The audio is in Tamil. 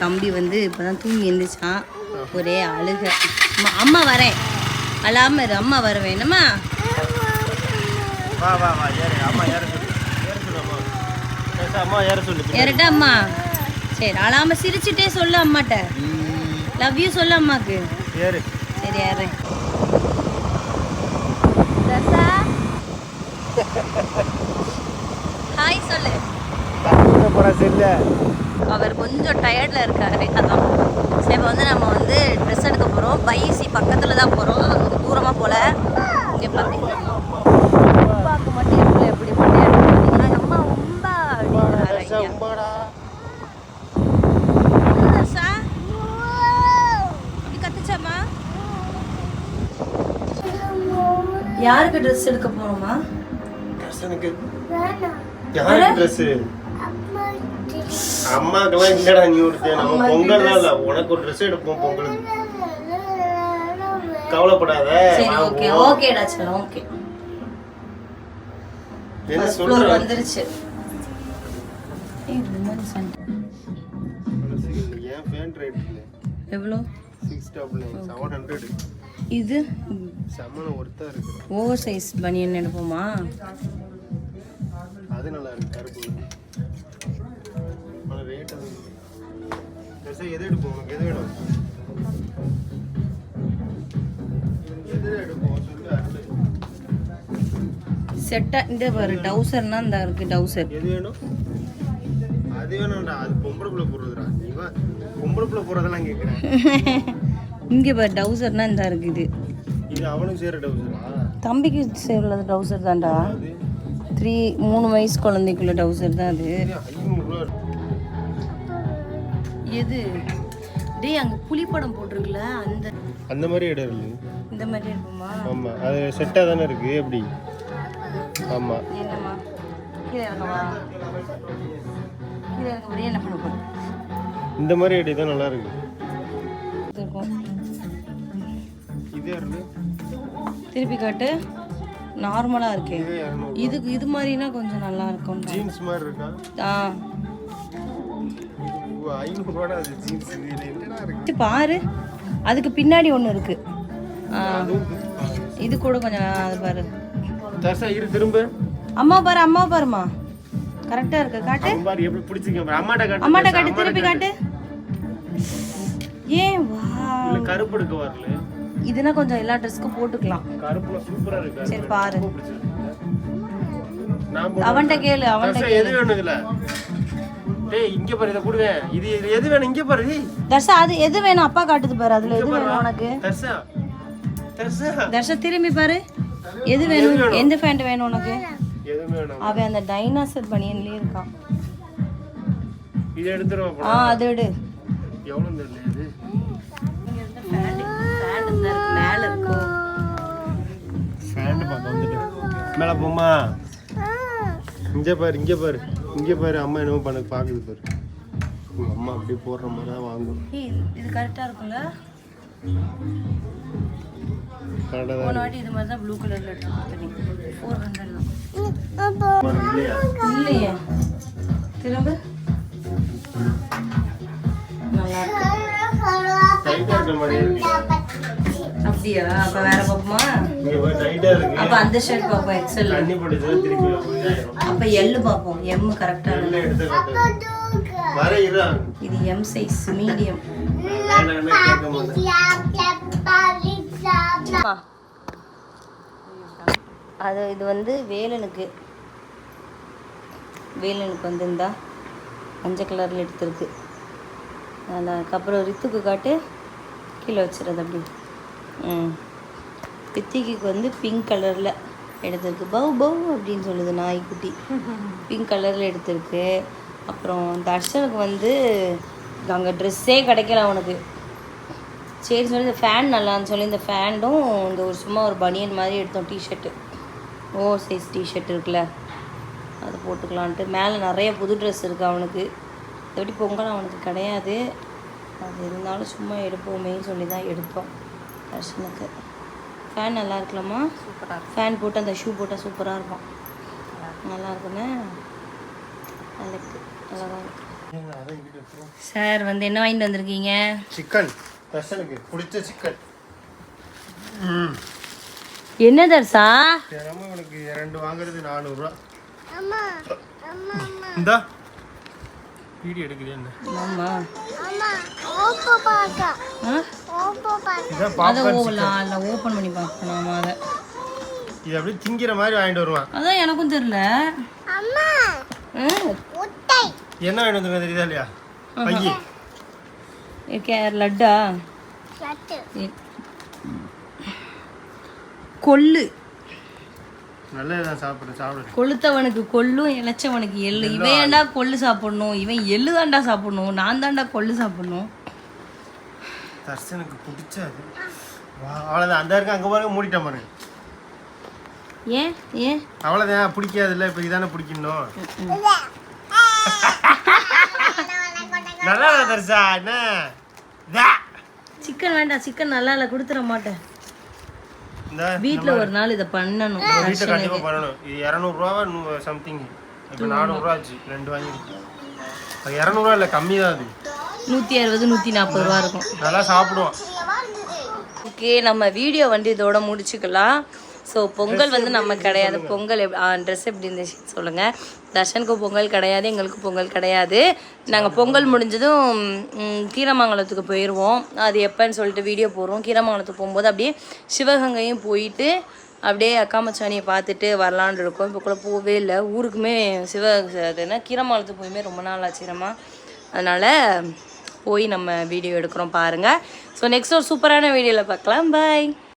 தம்பி வந்து இப்பதான் தூங்கி எழுந்திரிச்சான் ஒரே அழுக. அம்மா, வரேன். அழாம இரு அம்மா வர வேணுமா? வா வா வா ஏறு அம்மா ஏற சொல்லு. ஏற சொல்லு அம்மா. பேச அம்மா ஏற சொல்லு பின்னாடி. ஏறட்டா அம்மா. சரி அழாம சிரிச்சுட்டே சொல்லு அம்மாட்ட. லவ் யூ சொல்லு அம்மாக்கு. ஏறு. சரி ஏறேன் ஹாய் சொல்லு. அவர் கொஞ்சம் டயர்டில் இருக்காரு அதான். சரி இப்போ வந்து நம்ம வந்து ட்ரெஸ் எடுக்க போகிறோம் பைசி பக்கத்தில் தான் போகிறோம் தூரமாக போல. இங்கே பார்த்தீங்கன்னா அப்பாவுக்கு மட்டும் எப்படி எப்படி பண்ணி பார்த்தீங்கன்னா அம்மா ரொம்ப அப்படிங்கிறாரு ஐயா. உம்மாடா என்ன தர்ஷா? இப்படி கத்துச்சாம்மா? யாருக்கு ட்ரெஸ் எடுக்க போறோமா? தர்சனுக்கு யாருக்கு ட்ரெஸ் அம்மாக்கெல்லாம் இல்லடா நீ ஒருத்தன் நம்ம பொங்கல்லாம் இல்ல உனக்கு ஒரு ட்ரெஸ் எடுப்போம் பொங்கலுக்கு. கவலைப்படாத. சரி ஓகே. ஓகேடா சரி ஓகே என்ன சொல்ற வந்துருச்சு. எவ்வளோ? சிக்ஸ் டபுள் செவன் ஹண்ட்ரட் இது ஓவர் சைஸ் பனியன் எடுப்போமா? அது நல்லா இருக்கு கருப்பு ஆனால் ரேட் அது பெருசாக எது எடுப்போம்? உனக்கு எது வேணும்? எது எடுப்போம்? சொல்லு அருளு. செட்டா இந்த பாரு டவுசர்னா இந்த இருக்கு டவுசர். எது வேணும்? அது வேணும்டா. அது பொம்பளை பிள்ளை போடுறதுடா. இவன் பொம்பளை பிள்ளை போடுறதெல்லாம் கேட்குறேன் இங்கே பாரு டவுசர்னா இந்த இருக்குது தம்பிக்கு சேர்றது டவுசர் தான்டா. த்ரீ மூணு வயசு குழந்தைக்குள்ள டவுசர் தான் அது. எது? டேய் அங்க புலிப்படம் போட்டிருக்குல அந்த அந்த மாதிரி இடம் இருக்கு. இந்த மாதிரி இருக்குமா? ஆமாம் அது செட்டாக தானே இருக்கு எப்படி? ஆமாம் என்னம்மா? கீழே இறங்கவா கீழே இறங்க என்ன பண்ண போறோம் இந்த மாதிரி இடம் தான் நல்லா இருக்கு. திருப்பி காட்டு. நார்மலா இருக்கே. இதே இரநூறு. இது மாதிரினா கொஞ்சம் நல்லா இருக்கும். ஜீன்ஸ் மாதிரி இருக்கா? ஆ. பாரு. அதுக்கு பின்னாடி ஒன்று இருக்கு. இது கூட கொஞ்சம் அது பாரு. தர்சா இரு திரும்ப. அம்மா பாரு அம்மா பாருமா கரெக்டா இருக்கு. காட்டு. பாரு எப்படி பிடிச்சிக்க பாரு. அம்மாட்ட காட்டு அம்மாட்ட காட்டு. திருப்பி காட்டு. ஏன் வா. இல்ல கருப்பு எடுக்க வரல. இதுனா கொஞ்சம் எல்லா ட்ரெஸ்க்கும் போட்டுக்கலாம். கருப்புல சூப்பரா இருக்கு சரி பாரு. அவன்கிட்ட கேளு அவன்கிட்ட எது வேணும் இதுல? டேய் இங்க பாரு இத போடுவேன் இது எது வேணும்? இங்க பாரு. தர்ஷா அது எது வேணும்? அப்பா காட்டுது பாரு அதுல எது வேணும் உனக்கு? தர்சா தர்சா தர்ஷா திரும்பி பாரு. எது வேணும்? எந்த ஃபேண்ட் வேணும் உனக்கு? எது வேணும்? அவன் அந்த டைனாசர் பனியன்லயே இருக்கான். இது எடுத்துருவோம் ஆ அது விடு எவ்வளவு தெரியல மேல போமா இங்க பாரு இங்க பாரு. இங்க பாரு அம்மா என்னமோ பண்ண பாக்குது பாரு. உங்க அம்மா அப்படியே போடுற மாதிரி தான் வாங்கும். இது கரெக்டா இருக்கும்ல? கரெக்டாக போன வாட்டி இது மாதிரி தான் ப்ளூ கலர்ல எடுத்து கொடுத்தனி ஃபோர் ஹண்ட்ரட் தான் தான். இல்லையா. திரும்ப? நல்லா இருக்கு. அப்படியா? அப்ப வேற பாப்போமா அப்ப அந்த ஷர்ட் பாப்போம் எக்ஸல் அப்ப எல்லு பாப்போம். எம் கரெக்டா இது எம் சைஸ் மீடியம் அது இது வந்து வேலனுக்கு. வேலனுக்கு வந்து இந்தா மஞ்சள் கலரில் எடுத்திருக்கு அதுக்கப்புறம் ரித்துக்கு காட்டு கீழே வச்சுறது அப்படி. ம். பித்திக்கு வந்து பிங்க் கலரில் எடுத்திருக்கு. பவு பவு அப்படின்னு சொல்லுது நாய்க்குட்டி. பிங்க் கலரில் எடுத்திருக்கு. அப்புறம் தர்ஷனுக்கு வந்து அங்கே ட்ரெஸ்ஸே கிடைக்கல அவனுக்கு. சரி சொல்லி இந்த ஃபேன் நல்லான்னு சொல்லி இந்த ஃபேண்டும் இந்த ஒரு சும்மா ஒரு பனியன் மாதிரி எடுத்தோம் டிஷர்ட்டு ஓ சைஸ் டிஷர்ட் இருக்குல்ல. அது போட்டுக்கலான்ட்டு. மேலே நிறைய புது ட்ரெஸ் இருக்குது அவனுக்கு. எப்படி பொங்கல் அவனுக்கு கிடையாது. அது இருந்தாலும் சும்மா எடுப்போமேன்னு சொல்லி தான் எடுப்போம் தர்ஷனுக்கு ஃபேன் நல்லா இருக்கலாமா? சூப்பராக இருக்கும். ஃபேன் போட்டு அந்த ஷூ போட்டால் சூப்பராக இருக்கும். நல்லா இருக்குண்ணே நல்லா இருக்கு. தான் இருக்கு. சார் வந்து என்ன வாங்கிட்டு வந்திருக்கீங்க? சிக்கன் தர்ஷனுக்கு பிடிச்ச சிக்கன் ம். என்ன தர்சா தினமும் உனக்கு ரெண்டு வாங்குறது நானூறுரூவா இந்தா. வீடியோ எடுக்குது என்ன? ஆமா. ஆ? இதான் அதை ஓவலாம் ஓப்பன் பண்ணி பார்க்கணும் அதை. இது அப்படியே திங்கிற மாதிரி வாங்கிட்டு வருவான். அதான் எனக்கும் தெரியல. என்ன வாங்கிட்டு வந்துருக்க தெரியுதா இல்லையா? பையி. இருக்கே லட்டா? கொள்ளு. நல்லதுதான் சாப்பிடு சாப்பிடு. கொளுத்தவனுக்கு கொள்ளும் இளைச்சவனுக்கு எள்ளு. இவன் ஏன்டா கொள்ளு சாப்பிடணும்? இவன் எள்ளு தான்டா சாப்பிடணும். நான் தான்டா கொள்ளு சாப்பிடணும். தர்ஷனுக்கு பிடிச்சது. அவ்வளோதான் அந்த இருக்கு அங்கே பாருங்க மூடிட்டேன் பாருங்க ஏன்? ஏன்? அவ்வளோதான் பிடிக்காதுல்ல இப்போ இதானே பிடிக்கணும். நல்லா இல்ல தர்ஷா என்ன. சிக்கன் வேண்டாம் சிக்கன் நல்லா இல்லை கொடுத்துட மாட்டேன். இந்த வீட்டில் ஒரு நாள் இதை பண்ணணும் வீட்டில் கண்டிப்பாக பண்ணணும். இது இரநூறுவாவா சம்திங் இப்போ நானூறுரூவா ஆச்சு ரெண்டு வாங்கி. இரநூறுவா இல்லை கம்மி தான் அது. நூற்றி அறுபது நூற்றி நாற்பது ரூபா இருக்கும். நல்லா சாப்பிடுவோம். ஓகே நம்ம வீடியோ வந்து இதோட முடிச்சுக்கலாம். ஸோ பொங்கல் வந்து நம்ம கிடையாது. பொங்கல் ட்ரெஸ் எப்படி இருந்துச்சு சொல்லுங்கள் தர்ஷனுக்கு பொங்கல் கிடையாது எங்களுக்கு பொங்கல் கிடையாது. நாங்கள் பொங்கல் முடிஞ்சதும் கீரமங்கலத்துக்கு போயிடுவோம் அது எப்போன்னு சொல்லிட்டு வீடியோ போடுறோம். கீரமங்கலத்துக்கு போகும்போது அப்படியே சிவகங்கையும் போயிட்டு அப்படியே அக்காமச்சாணியை பார்த்துட்டு வரலான்னு இருக்கோம். இப்போ கூட போகவே இல்லை. ஊருக்குமே சிவ அது என்ன கீரமங்கலத்துக்கு போயுமே ரொம்ப நாள் ஆச்சுரமா அதனால் போய் நம்ம வீடியோ எடுக்கிறோம் பாருங்கள் ஸோ நெக்ஸ்ட் ஒரு சூப்பரான வீடியோவில் பார்க்கலாம். பாய்